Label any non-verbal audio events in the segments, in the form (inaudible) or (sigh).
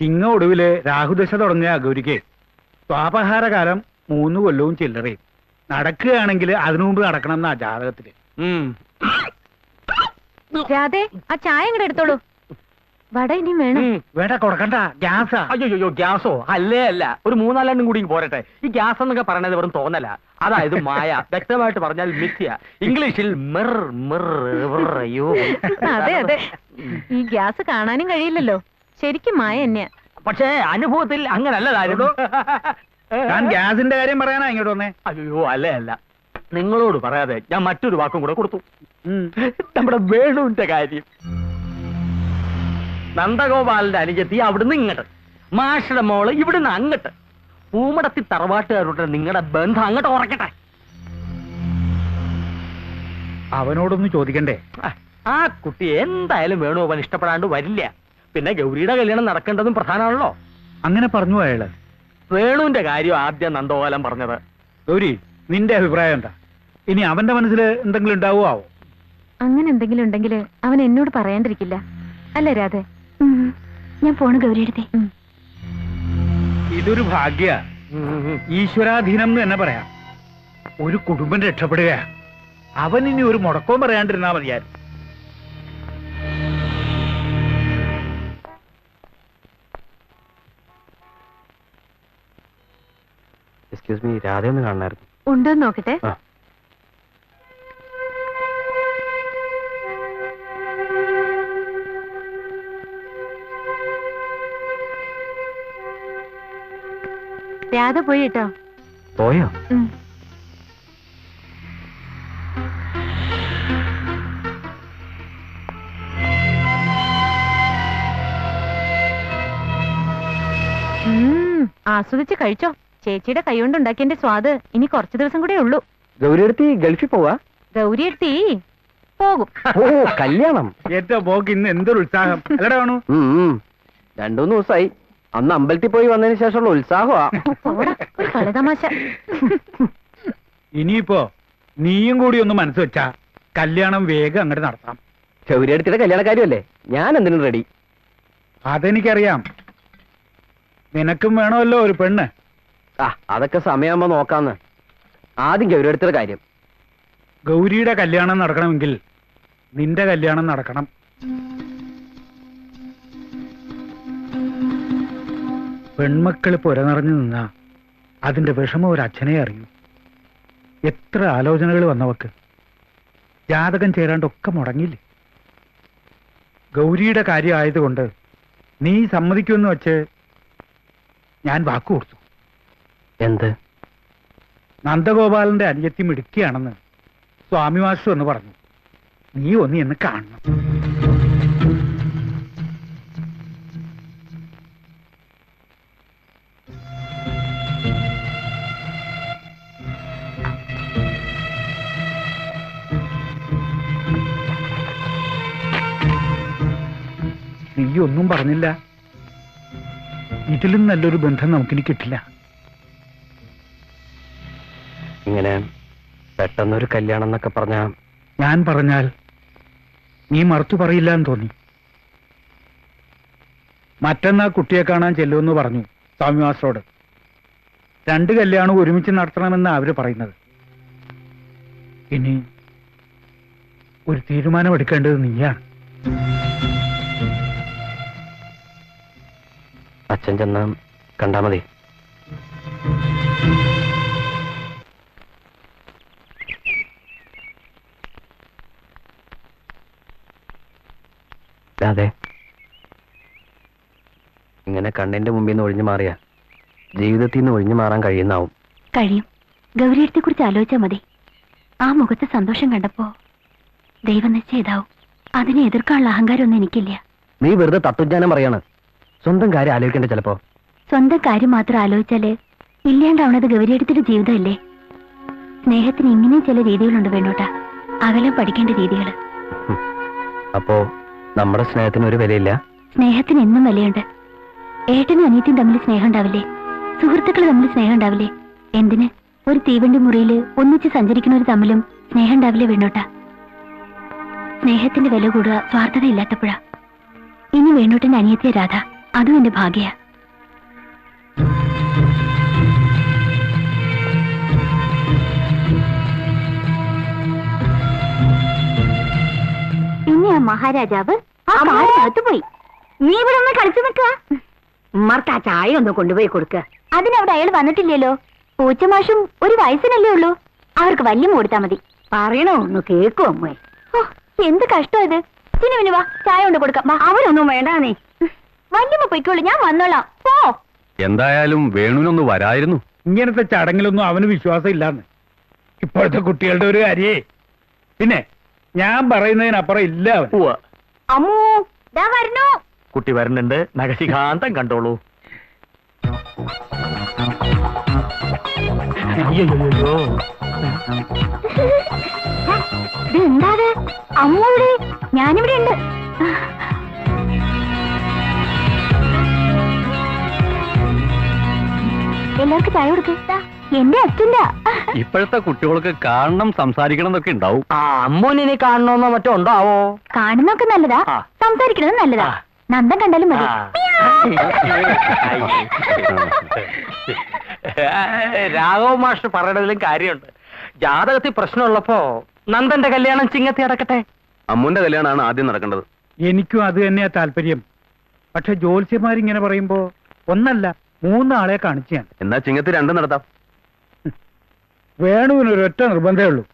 ചിങ്ങ ഒടുവിൽ രാഹുദശ തുടങ്ങിയ അഗൗരിക്ക് സ്വാപഹാരകാലം മൂന്ന് കൊല്ലവും ചില്ലറയും. നടക്കുകയാണെങ്കിൽ അതിനു മുമ്പ് നടക്കണം എന്നാ ജാതകത്തിൽ രാധേ ആ ചായ ഇങ്ങോട്ട് എടുത്തോളൂ. വട വേണം. വേണ്ട കൊടുക്കണ്ട. ഗ്യാസാ. അയ്യോ ഗ്യാസോ? അല്ലേ അല്ല. ഒരു മൂന്നാലെണ്ണം കൂടി പോരട്ടെ. ഈ ഗ്യാസ് എന്നൊക്കെ പറയണത് വെറും തോന്നല. അതായത് മായ. (laughs) വ്യക്തമായിട്ട് പറഞ്ഞാൽ മിഥ്യ. ഇംഗ്ലീഷിൽ മിർ മിർ അയ്യോ അതെ അതെ. ഈ ഗ്യാസ് കാണാനും കഴിയില്ലല്ലോ. ശരിക്കും മായ തന്നെയാ. പക്ഷേ അനുഭവത്തിൽ അങ്ങനല്ല ഞാൻ ഗ്യാസിന്റെ കാര്യം പറയാനാ ഇങ്ങോട്ട് വന്നേ. അയ്യോ അല്ല അല്ല. നിങ്ങളോട് പറയാതെ ഞാൻ മറ്റൊരു വാക്കും കൂടെ കൊടുത്തു. നമ്മുടെ വേണുവിന്റെ കാര്യം. നന്ദഗോപാലിന്റെ അനുജത്തി അവിടുന്ന് ഇങ്ങോട്ട്. മാഷയുടെ മോൾ ഇവിടുന്ന് അങ്ങോട്ട്. പൂമടത്തി തറവാട്ടുകാരുടെ നിങ്ങളുടെ ബന്ധം അങ്ങോട്ട് ഉറക്കട്ടെ. അവനോടൊന്ന് ചോദിക്കണ്ടേ? ആ, ആ കുട്ടി എന്തായാലും വേണുഗോപാൽ ഇഷ്ടപ്പെടാണ്ട് വരില്ല. പിന്നെ ഗൗരിയുടെ കല്യാണം നടക്കേണ്ടതും പ്രധാനമാണല്ലോ. അങ്ങനെ പറഞ്ഞു അയാൾ. വേണുവിന്റെ കാര്യം ആദ്യം നന്ദോകാലം പറഞ്ഞത്. ഗൗരി നിന്റെ അഭിപ്രായം എന്താ? ഇനി അവന്റെ മനസ്സിൽ എന്തെങ്കിലും ഉണ്ടാവുമോ ആവോ? അങ്ങനെ എന്തെങ്കിലും ഉണ്ടെങ്കിൽ അവൻ എന്നോട് പറയാണ്ടിരിക്കില്ല. അല്ലേ രാധേ? ഞാൻ പോണു ഗൗരിയെടുത്തേ. ഇതൊരു ഭാഗ്യ. ഈശ്വരാധീനം എന്ന് തന്നെ പറയാം. ഒരു കുടുംബം രക്ഷപ്പെടുക അവൻ ഇനി ഒരു മുടക്കവും പറയാണ്ടിരുന്നാ മതിയായിരുന്നു. എക്സ്ക്യൂസ് മീ രാധയൊന്ന് കാണണമായിരുന്നു ഉണ്ടെന്ന് നോക്കട്ടെ? ആ. രാധ പോയി കേട്ടോ. പോയോ? ഉം. ഉം, ആസ്വദിച്ച് കഴിച്ചോ. ചേച്ചിയുടെ കൈകൊണ്ട് ഉണ്ടാക്കിയതിന്റെ സ്വാദ് ഇനി കുറച്ചു ദിവസം കൂടെ ഉള്ളൂ. ഗൗരിയെടുത്തി ഗൾഫിൽ പോവാ? ഗൗരി എടുത്തി പോകും. ഓ കല്യാണം. ഏറ്റവും പോക്ക് ഇന്ന് എന്തൊരു ഉത്സാഹം. അല്ലടാ വേണു രണ്ടൂന്ന് ദിവസമായി അന്ന് അമ്പലത്തിൽ പോയി വന്നതിന് ശേഷമുള്ള ഉത്സാഹമാ. പോടാ, ഒരു കളിതമാശ. ഇനിയിപ്പോ നീയും കൂടി ഒന്ന് മനസ്സ് വെച്ചാ കല്യാണം വേഗം അങ്ങോട്ട് നടത്താം. ഗൗരിയെടുത്തിയുടെ കല്യാണക്കാരിയല്ലേ? ഞാൻ എന്തിനും റെഡി അതെനിക്കറിയാം. നിനക്കും വേണമല്ലോ ഒരു പെണ്ണ്. ആ അതൊക്കെ സമയമാകുമ്പോ നോക്കാന്ന്. ആദ്യം ഗൗരിയുടെ കാര്യം. ഗൗരിയുടെ കല്യാണം നടക്കണമെങ്കിൽ നിന്റെ കല്യാണം നടക്കണം. പെൺമക്കൾ പുരനിറഞ്ഞു നിന്നാ അതിന്റെ വിഷമം ഒരു അച്ഛനെ അറിയൂ. എത്ര ആലോചനകൾ വന്നവക്ക്. ജാതകം ചേരാണ്ടൊക്കെ മുടങ്ങിയില്ലേ? ഗൗരിയുടെ കാര്യമായതുകൊണ്ട് നീ സമ്മതിക്കുമെന്ന് വെച്ച് ഞാൻ വാക്കു കൊടുത്തു. എന്ത്? നന്ദഗോപാലന്റെ അനിയത്തി മിടുക്കിയാണെന്ന് സ്വാമി മാസ്റ്റർ എന്ന് പറഞ്ഞു. നീ ഒന്ന് എന്ന് കാണണം. നീ ഒന്നും പറഞ്ഞില്ല. ഇതിലും നല്ലൊരു ബന്ധം നമുക്കിനി കിട്ടില്ല. ഇങ്ങനെ പെട്ടെന്നൊരു കല്യാണം എന്നൊക്കെ പറഞ്ഞ ഞാൻ പറഞ്ഞാൽ നീ മറുത്തു പറയില്ല എന്ന് തോന്നി. മറ്റന്നാ കുട്ടിയെ കാണാൻ ചെല്ലുമെന്ന് പറഞ്ഞു സ്വാമി മാസ്റ്ററോട് രണ്ട് കല്യാണം ഒരുമിച്ച് നടത്തണമെന്നാണ് അവർ പറയുന്നത്. ഇനി ഒരു തീരുമാനം എടുക്കേണ്ടത് നീയാണ്. അച്ഛൻ ചെന്ന് കണ്ടാ മതി. അതെ. ഇങ്ങനെ കണ്ണിന്റെ മുമ്പിൽ നിന്ന് ഒഴിഞ്ഞു മാറിയ ജീവിതത്തിൽ നിന്ന് ഒഴിഞ്ഞു മാറാൻ കഴിയുന്നാവും. കഴിയും. ഗൗരിയത്തെ കുറിച്ച് ആലോചിച്ചാൽ മതി. ആ മുഖത്തെ സന്തോഷം കണ്ടപ്പോ ദൈവം നിശ്ചയതാവും. അതിനെ എതിർക്കാനുള്ള അഹങ്കാരമൊന്നും എനിക്കില്ല. നീ വെറുതെ തത്വജ്ഞാനം പറയാണ്. സ്വന്തം കാര്യം ആലോചിക്കേണ്ട ചിലപ്പോ. സ്വന്തം കാര്യം മാത്രം ആലോചിച്ചാൽ ഇല്ലാണ്ടാവണത് ഗൗരിയടത്തിന്റെ ജീവിതമല്ലേ? സ്നേഹത്തിന് ഇങ്ങനെയും ചില രീതികളുണ്ട് വേണോട്ടാ. അകലം പഠിക്കേണ്ട രീതികൾ അപ്പോ നമ്മുടെ സ്നേഹത്തിന് ഒരു വിലയില്ല. സ്നേഹത്തിന് എന്നും വിലയുണ്ട്. ഏട്ടനും അനിയത്തിയും തമ്മിൽ സ്നേഹം ഉണ്ടാവില്ലേ? സുഹൃത്തുക്കൾ തമ്മിൽ സ്നേഹം ഉണ്ടാവില്ലേ? എന്തിന്? ഒരു തീവണ്ടി മുറിയിൽ ഒന്നിച്ച് സഞ്ചരിക്കുന്നവർ തമ്മിലും സ്നേഹം ഉണ്ടാവില്ലേ വേണോട്ട? സ്നേഹത്തിന്റെ വില കൂടുക സ്വാർത്ഥത ഇല്ലാത്തപ്പോഴാ. ഇനി വേണോട്ടന്റെ അനിയത്തിയ രാധ അതും എന്റെ ഭാഗ്യ മഹാരാജാവ് ആ കാടിനകത്ത് പോയി. നീ ഇവിടെ ഒന്ന് കളിച്ചു നിൽക്കുക ഉമ്മർക്ക് ആ ചായ ഒന്ന് കൊണ്ടുപോയി കൊടുക്ക. അതിനവിടെ അയാൾ വന്നിട്ടില്ലല്ലോ. പൂച്ചമാഷും ഒരു വയസ്സിനല്ലേ ഉള്ളൂ. അവർക്ക് വല്യം കൊടുത്താ മതി. പറയണോ? ഒന്ന് കേക്കോ അമ്മേ. എന്ത് കഷ്ടം ഇത്. ചിനുവിന് വാ ചായ കൊണ്ട് കൊടുക്കാം. അവരൊന്നും വേണ്ട നീ വല്യമ്മ പൊയ്ക്കോളൂ ഞാൻ വന്നോളാം. പോ. എന്തായാലും വേണുവിനൊന്ന് വരായിരുന്നു. ഇങ്ങനത്തെ ചടങ്ങിലൊന്നും അവന് വിശ്വാസം ഇല്ലാന്ന് ഇപ്പോഴത്തെ കുട്ടികളുടെ ഒരു കാര്യേ. പിന്നെ ഞാൻ പറയുന്നതിനപ്പുറം ഇല്ല അവൻ. അമ്മൂ ദാ വരണോ കുട്ടി വരുന്നുണ്ട്. നഖശിഖാന്തം കണ്ടോളൂ. ഇത് എന്താത് അമ്മ ഇവിടെ. ഞാനിവിടെ ഉണ്ട്. എല്ലാവർക്കും ചായ കൊടുക്ക. എന്റെ അച്ഛന്റെ. ഇപ്പോഴത്തെ കുട്ടികൾക്ക് കാണണം സംസാരിക്കണം എന്നൊക്കെ ഉണ്ടാവും. ആ അമ്മൂനിനെ കാണണമെന്നോ മറ്റോ ഉണ്ടാവോ? കാണുന്നൊക്കെ നല്ലതാ. ആ. സംസാരിക്കുന്നത് നല്ലതാ. നന്ദം നന്ദൻ കണ്ടാലും മതി. രാഘവ മാഷ് പറയണതിലും കാര്യമുണ്ട്. ജാതകത്തിൽ പ്രശ്നമുള്ളപ്പോ നന്ദന്റെ കല്യാണം ചിങ്ങത്തി അടക്കട്ടെ അമ്മുന്റെ കല്യാണമാണ് ആദ്യം നടക്കേണ്ടത്. എനിക്കും അത് തന്നെയാ താല്പര്യം. പക്ഷെ ജ്യോത്സ്യന്മാരിങ്ങനെ പറയുമ്പോ ഒന്നല്ല മൂന്നാളെ കാണിച്ചു ഞാൻ എന്നാ ചിങ്ങത്തി രണ്ടും നടത്താം. വേണുവിന് ഒരൊറ്റ നിർബന്ധമേ ഉള്ളൂ.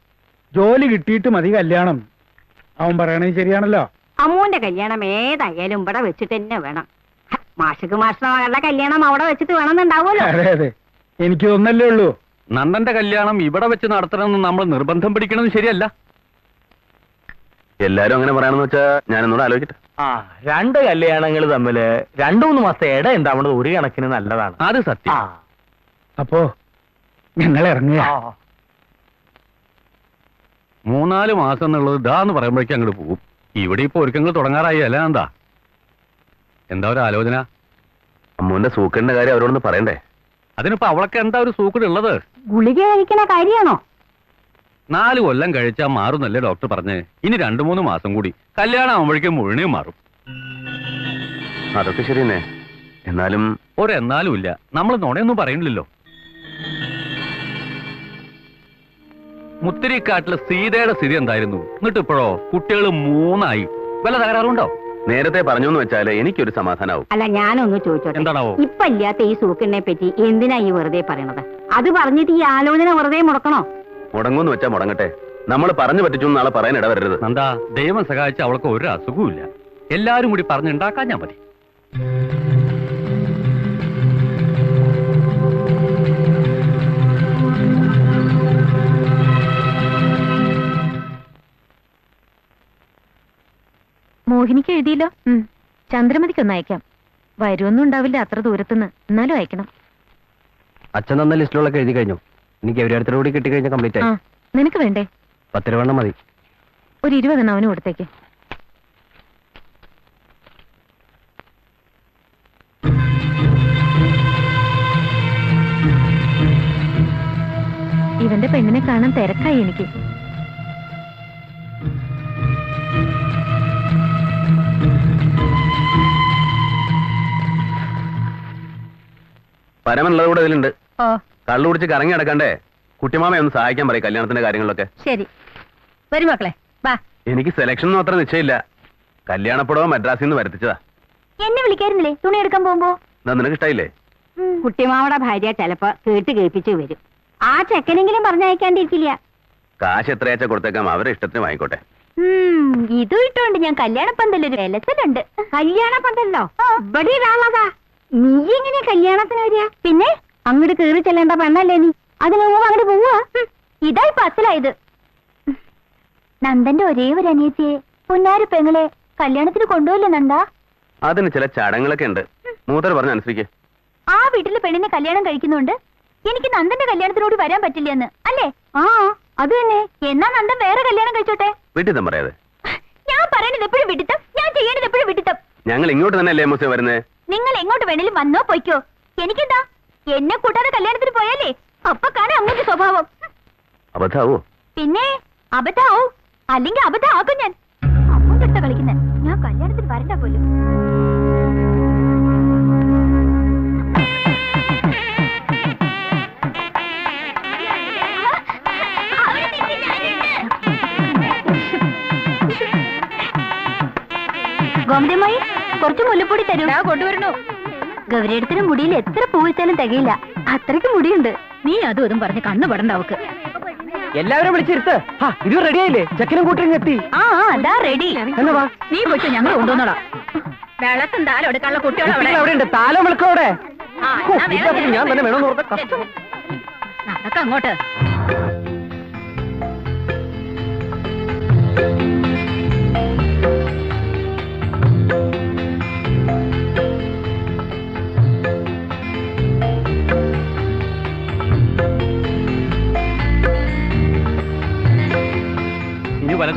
ജോലി കിട്ടിയിട്ട് മതി കല്യാണം. അവൻ പറയണത് ശരിയാണല്ലോ. അമ്മൂന്റെ കല്യാണം ഏതായാലും ഇവിടെ വെച്ചിട്ട് തന്നെ വേണം. മാഷക്ക് മകളുടെ കല്യാണം അവിടെ വെച്ചിട്ട് വേണമെന്നുണ്ടാവുമല്ലോ. അതെ അതെ. എനിക്ക് ഒന്നല്ലേ ഉള്ളൂ. നന്ദന്റെ കല്യാണം ഇവിടെ വെച്ച് നടത്തണമെന്ന് നമ്മൾ നിർബന്ധം പിടിക്കണമെന്ന് ശരിയല്ല. എല്ലാരും അങ്ങനെ പറയാണെന്ന് വെച്ചാ ഞാനൊന്നുകൂടെ ആലോചിക്കട്ടെ. ആ രണ്ട് കല്യാണങ്ങൾ തമ്മിൽ രണ്ടു മൂന്ന് മാസത്തെ ഇട ഉണ്ടാവുന്നത് ഒരു കണക്കിന് നല്ലതാണ്. അത് സത്യം. അപ്പോ ഞങ്ങൾ ഇറങ്ങുക. മൂന്നാൽ മാസം എന്നുള്ളത് ഇതാന്ന് പറയുമ്പോഴേക്കും അങ്ങോട്ട് പോകും ഇവിടെ ഇപ്പൊ ഒരുക്കങ്ങൾ തുടങ്ങാറായി. അല്ല എന്താ എന്താ ഒരു ആലോചന? അമ്മുവിന്റെ സൂക്കറിന്റെ കാര്യം അവരോടൊന്ന് പറയണ്ടേ? അതിനിപ്പോ അവളൊക്കെ എന്താ ഒരു സൂക്കട് ഉള്ളത്? ഗുളിക കഴിക്കണ കാര്യമാണോ? നാല് കൊല്ലം കഴിച്ചാൽ മാറുന്നല്ലേ ഡോക്ടർ പറഞ്ഞ്. ഇനി രണ്ടു മൂന്ന് മാസം കൂടി കല്യാണം ആവുമ്പോഴേക്കും മുഴുവനും മാറും. അതൊക്കെ ശരിയെന്നെ. എന്നാലും ഒരെന്നാലും ഇല്ല. നമ്മൾ നുണയൊന്നും പറയണില്ലല്ലോ. മുത്തിരിക്കാട്ടിലെ സീതയുടെ സ്ഥിതി എന്തായിരുന്നു? എന്നിട്ട് ഇപ്പോഴോ കുട്ടികൾ മൂന്നായി. വല്ല തകരാറുണ്ടോ? നേരത്തെ പറഞ്ഞു എന്ന് വെച്ചാൽ എനിക്കൊരു സമാധാനാവും. അല്ല ഞാനൊന്ന് ചോദിച്ചോട്ടെ. എന്താണാവോ? ഇപ്പൊ ഇല്ലാത്ത ഈ സൂക്കിനെ പറ്റി എന്തിനാ ഈ വെറുതെ പറയണത്? അത് പറഞ്ഞിട്ട് ഈ ആലോചന വെറുതെ മുടക്കണോ? മുടങ്ങൂന്ന് വെച്ചാ മുടങ്ങട്ടെ. നമ്മൾ പറഞ്ഞു പറ്റിച്ചു നാളെ പറയാൻ ഇടവരരുത്. എന്താ ദൈവം സഹായിച്ച അവൾക്ക് ഒരു അസുഖവും എല്ലാരും കൂടി പറഞ്ഞുണ്ടാക്കാൻ ഞാൻ മതി. മോഹിനിക്ക് എഴുതിയല്ലോ? ചന്ദ്രമതിക്കൊന്ന് അയക്കാം. വരുമൊന്നും ഉണ്ടാവില്ല അത്ര ദൂരത്തുനിന്ന്. എന്നാലും അയക്കണം. അച്ഛൻ തന്ന ലിസ്റ്റിലൊക്കെ എഴുതി കഴിഞ്ഞു. എനിക്ക് എവിടെ കൂടി കിട്ടിക്കഴിഞ്ഞാൽ കംപ്ലീറ്റ് ആ നിനക്ക് വേണ്ടേ? പത്ത് രൂപ മതി. ഒരു ഇരുപതെണ്ണം അവന് കൊടുത്തേക്ക്. ഇവന്റെ പെണ്ണിനെ കാണാൻ തിരക്കായി എനിക്ക്. പരമനുള്ളത് കൂടെ ഇതിലുണ്ട്. ഓ കള്ളു കുടിച്ച് കറങ്ങി നടക്കണ്ടേ? കുട്ടിമാമയെ ഒന്ന് സഹായിക്കാൻ പറയും കല്യാണത്തിന്റെ കാര്യങ്ങളിലൊക്കെ. ശരി. വരും മക്കളെ. വാ. എനിക്ക് സെലക്ഷൻ ഒന്നും അത്ര നിശ്ചയമില്ല. കല്യാണപ്പുടവ മദ്രാസിൽ നിന്ന് വരുത്തിച്ചതാ. എന്നെ വിളിക്കായിരുന്നില്ലേ? തുണി എടുക്കാൻ പോകുമ്പോ? എന്നാ നിനക്ക് ഇഷ്ടായില്ലേ? കുട്ടിമാമയുടെ ഭാര്യ ചിലപ്പോ കേട്ട് കേൾപ്പിച്ചു വരും. ആ ചെക്കനെങ്കിലും പറഞ്ഞയക്കാണ്ടിരിക്കില്ല. കാശ് എത്രയാച്ച കൊടുത്തേക്കാം? അവരെ ഇഷ്ടത്തിന് വാങ്ങിക്കോട്ടെ. ഇതും ഇട്ടോണ്ട് ഞാൻ കല്യാണ പന്തലൊരു കല്യാണപ്പന്തലോ ഇവിടെ ഒരാളതാ നീ എങ്ങനെ കല്യാണത്തിന് വരിക? പിന്നെ? അങ്ങോട്ട് കേറി ചെല്ലേണ്ട പെണ്ണല്ലേ നീ? അതിന് മുമ്പ് അങ്ങോട്ട് പോവാ ഇതായി ഇപ്പൊ അസലായത്. നന്ദന്റെ ഒരേ ഒരു അനിയത്തിയെ പുന്നാരി പെങ്ങളെ കല്യാണത്തിന് കൊണ്ടുപോയില്ല നന്ദ? അതിന് ചില ചടങ്ങുകളൊക്കെ ഉണ്ട്. മൂത്തർ പറഞ്ഞ അനുസരിക്കേ. ആ വീട്ടിലെ പെണ്ണിനെ കല്യാണം കഴിക്കുന്നുണ്ട്. എനിക്ക് നന്ദന്റെ കല്യാണത്തിനോട് വരാൻ പറ്റില്ല എന്ന് അല്ലേ? ആ അത് തന്നെ. എന്നാ നന്ദൻ വേറെ കല്യാണം കഴിച്ചോട്ടെ? വീട്ടിൽ തന്നെ പറയാതെ. ഞാൻ പറയണത് എപ്പോഴും വിട്ടിത്തം. ഞാൻ ചെയ്യേണ്ടത് എപ്പോഴും വിട്ടിത്തം. ഞങ്ങൾ ഇങ്ങോട്ട് തന്നെ അല്ലേ മൂസ വരുന്നേ? നിങ്ങൾ എങ്ങോട്ട് വേണേലും വന്നോ പോയിക്കോ. എനിക്കെന്താ? എന്നെ കൂട്ടാതെ കല്യാണത്തിന് പോയല്ലേ അപ്പൊ കാണാം അമ്മന്റെ സ്വഭാവം. അബദ്ധാവോ? പിന്നെ അബദ്ധാവോ? അല്ലെങ്കിൽ അബദ്ധാക്കും ഞാൻ. അമ്മന്റെ അടുത്ത കളിക്കുന്ന. ഞാൻ കല്യാണത്തിന് വരണ്ട പോലും. ഗോമതിമായി കുറച്ച് മുല്ലപ്പൊടി തരും. ഞാൻ കൊണ്ടുവരണോ. ഗൗരിയടത്തിന് മുടിയിൽ എത്ര പൂവിച്ചാലും തികയില്ല. അത്രയ്ക്ക് മുടിയുണ്ട്. നീ അതും ഇതും പറഞ്ഞ് കണ്ണു പെടണ്ട അവക്ക്. എല്ലാവരും വിളിച്ചിരുത്ത്. ഇത് റെഡി ആയില്ലേ ചെക്കനും കൂട്ടരും എത്തി ആ അതാ റെഡി. നീ പോയിട്ട് ഞങ്ങൾ കൊണ്ടുവന്നോളാം. വെള്ളത്തും താലം എടുക്കാനുള്ള താലം ഞാൻ തന്നെ വേണമെന്ന് ഓർത്ത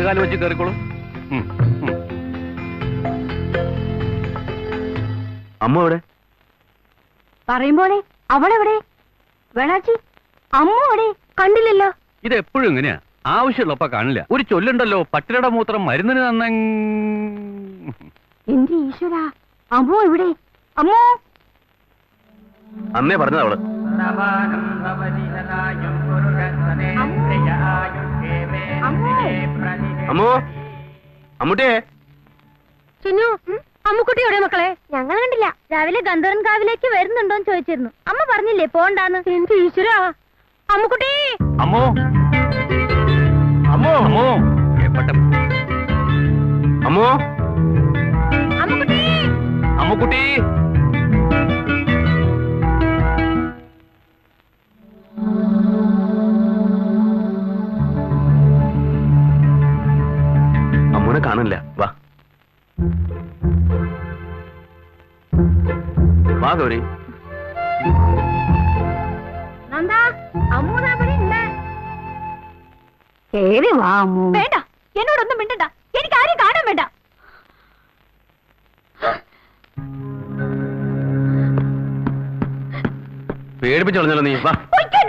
വലതുകാലം വെച്ച് കയറിക്കോളൂ. അമ്മ എവിടെ? പറയുമ്പോളെ അവളെവിടെ? വേളാച്ചി അമ്മ എവിടെ കണ്ടില്ലല്ലോ. ഇത് എപ്പോഴും ഇങ്ങനെയാ. ആവശ്യമുള്ളപ്പ കാണില്ല. ഒരു ചൊല്ലുണ്ടല്ലോ പട്ടിയുടെ മൂത്രം മരുന്നിന് തന്ന എന്റെ ഈശ്വര അമ്മോ എവിടെ? അമ്മോ. അമ്മേ പറഞ്ഞത് അവൾ. അമ്മോ. അമ്മൂട്ടിയെ ചിന്നു അമ്മുക്കുട്ടി എവിടെ മക്കളെ? ഞങ്ങൾ കണ്ടില്ല. രാവിലെ ഗന്ധർവൻ കാവിലേക്ക് വരുന്നുണ്ടോന്ന് ചോദിച്ചിരുന്നു. അമ്മ പറഞ്ഞില്ലേ പോണ്ടാന്ന്? എന്റെ ഈശ്വര? അമ്മുക്കുട്ടി. അമ്മോ. അമ്മോ. അമ്മോ. അമ്മോ. അമ്മുക്കുട്ടി. അമ്മുക്കുട്ടി. കേറി വാമു. വേണ്ട. എന്നോടൊന്നും മിണ്ടണ്ട. എനിക്ക് ആരും കാണാൻ വേണ്ട. നീ. വാ.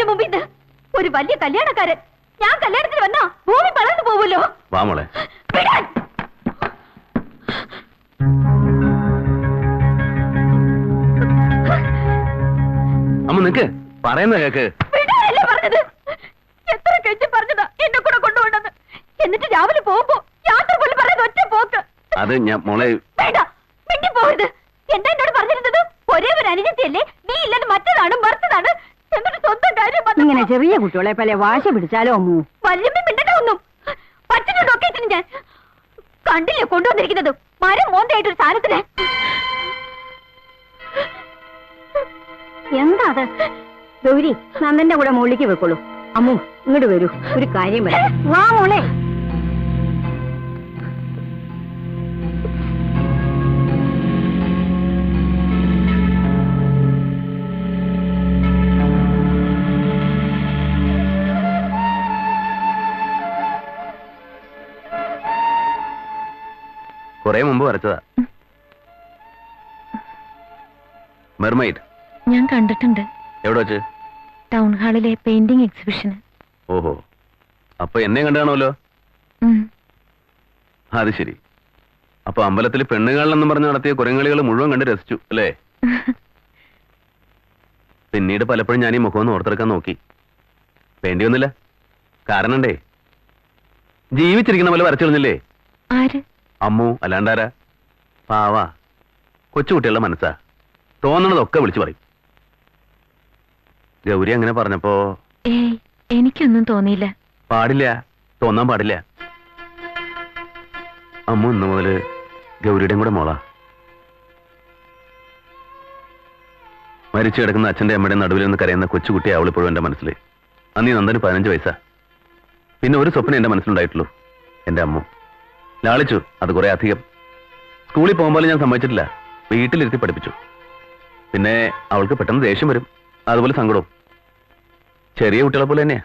മുമ്പിൽ നിന്ന്. ഒരു വലിയ കല്യാണക്കാരൻ. ഞാൻ കല്യാണത്തിന് വന്നാ ഭൂമി പളർന്നു പോവുമല്ലോ. വാ മോളെ. വിടാൻ. അമ്മ നിക്ക് പറയുന്ന കേക്ക്. വിടാനല്ലേ പറഞ്ഞത്? എത്ര കെഞ്ചി പറഞ്ഞതാ എന്നെ കൂടെ കൊണ്ടുപോകണമെന്ന് എന്നിട്ട് രാവിലെ പോകുമ്പോ യാത്ര പോലും പറയുന്ന ഒറ്റ പോക്ക്. അത് ഞാൻ മോളെ വേണ്ട മിണ്ടി പോകരുത് എന്താ എന്നോട് പറഞ്ഞിരുന്നത്? ഒരേ ഒരു അനുജത്തിയല്ലേ? നീ ഇല്ലെന്ന് മറ്റതാണ് മറുത്തതാണ്? എന്നിട്ട് സ്വന്തം കാര്യം വന്നപ്പോ ഇങ്ങനെ ചെറിയ കുട്ടികളെ പോലെ വാശി പിടിച്ചാലോ അമ്മു? വല്യമ്മ മിണ്ടണ്ട ഒന്നും പറ്റുന്നുണ്ടോ ഇതിന് ഞാൻ. കണ്ടില്ലേ കൊണ്ടുവന്നിരിക്കുന്നത്? മരം മോന്തയായിട്ടൊരു സാധനത്തിന്. എന്താ അത്? ഗൗരി നന്ദന്റെ കൂടെ മുകളിലേക്ക് വെക്കോളൂ അമ്മു ഇങ്ങോട്ട് വരൂ. ഒരു കാര്യം വരാം വാ മോളെ. കുറെ മുമ്പ് വരച്ചതാ. മെർമൈഡ്. ഞാൻ കണ്ടിട്ടുണ്ട്. എവിടെ വെച്ച്? ടൗൺ ഹാളിലെ പെയിന്റിംഗ് എക്സിബിഷന്. ഓഹോ. അപ്പൊ എന്നെ കണ്ടാണല്ലോ. അത് ശരി. അപ്പൊ അമ്പലത്തിൽ പെണ്ണുകാളിലെന്നും പറഞ്ഞ് നടത്തിയ കുരങ്ങളികൾ മുഴുവൻ കണ്ട് രസിച്ചു അല്ലേ? (laughs) പിന്നീട് പലപ്പോഴും ഞാൻ ഈ മുഖം ഒന്ന് ഓർത്തെടുക്കാൻ നോക്കി. വേണ്ടിയൊന്നുമില്ല കാരണണ്ടേ ജീവിച്ചിരിക്കുന്ന പോലെ വരച്ചിരുന്നില്ലേ ആര്? അമ്മു അല്ലാണ്ടാരാ? പാവാ. കൊച്ചുകുട്ടികളുടെ മനസ്സാ. തോന്നണതൊക്കെ വിളിച്ചു പറയും. ഗൗരി അങ്ങനെ പറഞ്ഞപ്പോ ഏയ് എനിക്കൊന്നും തോന്നിയില്ല. പാടില്ല. തോന്നാൻ പാടില്ല. അമ്മ ഇന്ന് മുതൽ ഗൗരിയുടെയും കൂടെ മോളാ. മരിച്ചു കിടക്കുന്ന അച്ഛന്റെ അമ്മയുടെ നടുവിൽ നിന്ന് കരയുന്ന കൊച്ചുകുട്ടിയെ അവളിപ്പോഴും എന്റെ മനസ്സിൽ അന്ന് നന്ദന് പതിനഞ്ച് വയസ്സാ. പിന്നെ ഒരു സ്വപ്നം എന്റെ മനസ്സിലുണ്ടായിട്ടുള്ളൂ. എന്റെ അമ്മ. ലാളിച്ചു അത് കുറെ അധികം. സ്കൂളിൽ പോകുമ്പോൾ ഞാൻ സമ്മതിച്ചിട്ടില്ല. വീട്ടിലിരുത്തി പഠിപ്പിച്ചു. പിന്നെ അവൾക്ക് പെട്ടെന്ന് ദേഷ്യം വരും. അതുപോലെ സങ്കടവും. ചെറിയ കുട്ടികളെ പോലെ തന്നെയാ.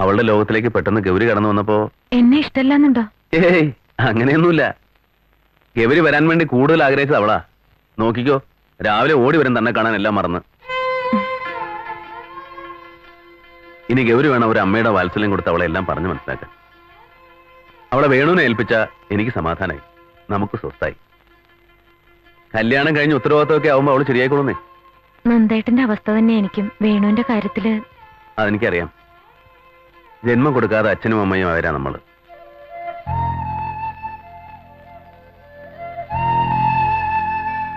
അവളുടെ ലോകത്തിലേക്ക് പെട്ടെന്ന് ഗൗരി കടന്നു വന്നപ്പോ എന്നെ ഇഷ്ടമല്ലെന്നുണ്ടോ? ഏയ് അങ്ങനെയൊന്നുമില്ല. ഗൗരി വരാൻ വേണ്ടി കൂടുതൽ ആഗ്രഹിച്ചത് അവളാ. നോക്കിക്കോ രാവിലെ ഓടി വരും തന്നെ കാണാൻ എല്ലാം മറന്ന്. ഇനി ഗൗരി വേണം ഒരു അമ്മയുടെ വാത്സല്യം കൊടുത്ത് അവളെ എല്ലാം പറഞ്ഞു മനസ്സിലാക്കാൻ. അവളെ വേണുവിനെ ഏൽപ്പിച്ച എനിക്ക് സമാധാനമായി നമുക്ക് സ്വസ്ഥായി കല്യാണം കഴിഞ്ഞ് ഉത്തരവാദിത്തമൊക്കെ ആവുമ്പോ അവൾ ശരിയായിക്കൊള്ളുന്നേ? നന്ദേട്ടന്റെ അവസ്ഥ തന്നെ എനിക്കും. വേണുവിന്റെ കാര്യത്തിൽ അതെനിക്കറിയാം. ജന്മം കൊടുക്കാതെ അച്ഛനും അമ്മയും അവരാ നമ്മൾ?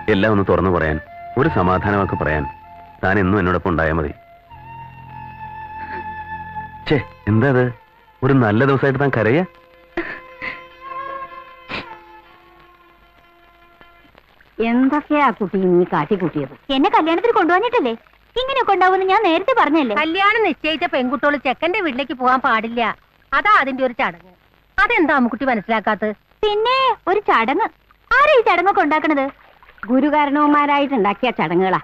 എല്ലാം ഒന്ന് തുറന്നു പറയാൻ ഒരു സമാധാനമൊക്കെ പറയാൻ താൻ എന്നും എന്നോടൊപ്പം ഉണ്ടായാൽ മതി. ചേ എന്താ ഒരു നല്ല ദിവസമായിട്ട് താൻ കരയാ? എന്തൊക്കെയാ കുട്ടി നീ കാട്ടിക്കൂട്ടിയത് എന്നെ കല്യാണത്തിന് കൊണ്ടുവന്നിട്ടല്ലേ? ഇങ്ങനെയൊക്കെ ഉണ്ടാവുമെന്ന് ഞാൻ നേരത്തെ പറഞ്ഞല്ലേ? കല്യാണം നിശ്ചയിച്ച പെൺകുട്ടികൾ ചെക്കന്റെ വീട്ടിലേക്ക് പോകാൻ പാടില്ല. അതാ അതിന്റെ ഒരു ചടങ്ങ്. അതെന്താ അമ്മുക്കുട്ടി മനസ്സിലാക്കാത്തത്? പിന്നെ ഒരു ചടങ്ങ്. ആരാ ഈ ചടങ്ങൊക്കെ ഉണ്ടാക്കണത്? ഗുരുകാരണവന്മാരായിട്ടുണ്ടാക്കിയ ചടങ്ങുകളാ.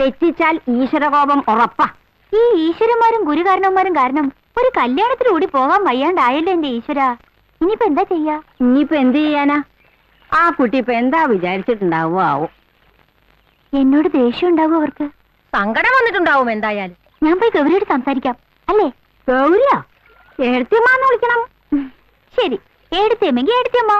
തെറ്റിച്ചാൽ ഈശ്വരകോപം ഉറപ്പാ. ഈ ഈശ്വരന്മാരും ഗുരുകാരണവന്മാരും കാരണം ഒരു കല്യാണത്തിലൂടി പോകാൻ വയ്യാണ്ടായല്ലോ എന്റെ ഈശ്വര. ഇനിയിപ്പോ എന്താ ചെയ്യാ? ഇനിയിപ്പോ എന്ത് ചെയ്യാനാ? ആ കുട്ടി ഇപ്പൊ എന്താ വിചാരിച്ചിട്ടുണ്ടാവോ ആവും എന്നോട് ദേഷ്യം ഉണ്ടാവും അവർക്ക്? സങ്കടം വന്നിട്ടുണ്ടാവും എന്തായാലും. ഞാൻ പോയി ഗൗരിയോട് സംസാരിക്കാം. അല്ലേ? ഗൗരിയോ? എഴുത്തിമാന്ന് വിളിക്കണം. ശരി. എടുത്തേമെങ്കി എടുത്തേമ്മ